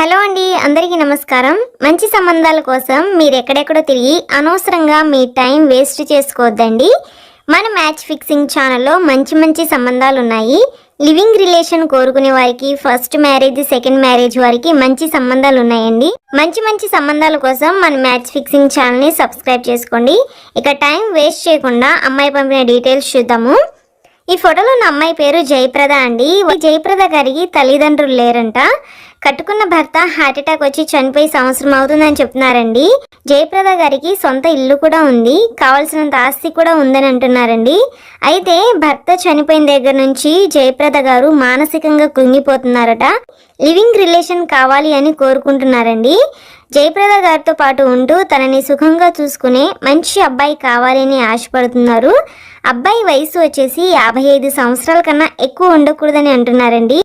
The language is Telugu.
హలో అండి అందరికీ నమస్కారం. మంచి సంబంధాల కోసం మీరు ఎక్కడెక్కడో తిరిగి అనవసరంగా మీ టైం వేస్ట్ చేసుకోవద్దండి. మన మ్యాచ్ ఫిక్సింగ్ ఛానల్లో మంచి మంచి సంబంధాలు ఉన్నాయి లివింగ్ రిలేషన్ కోరుకునే వారికి ఫస్ట్ మ్యారేజ్ సెకండ్ మ్యారేజ్ వారికి మంచి సంబంధాలు ఉన్నాయండి మంచి మంచి సంబంధాల కోసం మన మ్యాచ్ ఫిక్సింగ్ ఛానల్ని సబ్స్క్రైబ్ చేసుకోండి. ఇక టైం వేస్ట్ చేయకుండా అమ్మాయి పంపిన డీటెయిల్స్ చూద్దాము. ఈ ఫోటోలో ఉన్న అమ్మాయి పేరు జయప్రద అండి. జయప్రద గారికి తల్లిదండ్రులు లేరంట. కట్టుకున్న భర్త హార్ట్ అటాక్ వచ్చి చనిపోయి సంవత్సరం అవుతుందని చెప్తున్నారండి. జయప్రద గారికి సొంత ఇల్లు కూడా ఉంది. కావాల్సినంత ఆస్తి కూడా ఉందని అంటున్నారండి. అయితే భర్త చనిపోయిన దగ్గర నుంచి జయప్రద గారు మానసికంగా కృంగిపోతున్నారట. లివింగ్ రిలేషన్ కావాలి అని కోరుకుంటున్నారండి. జయప్రద గారితో పాటు ఉంటూ తనని సుఖంగా చూసుకునే మంచి అబ్బాయి కావాలి అని ఆశపడుతున్నారు. అబ్బాయి వయసు వచ్చేసి యాభై ఐదు సంవత్సరాల కన్నా ఎక్కువ ఉండకూడదని అంటున్నారండి.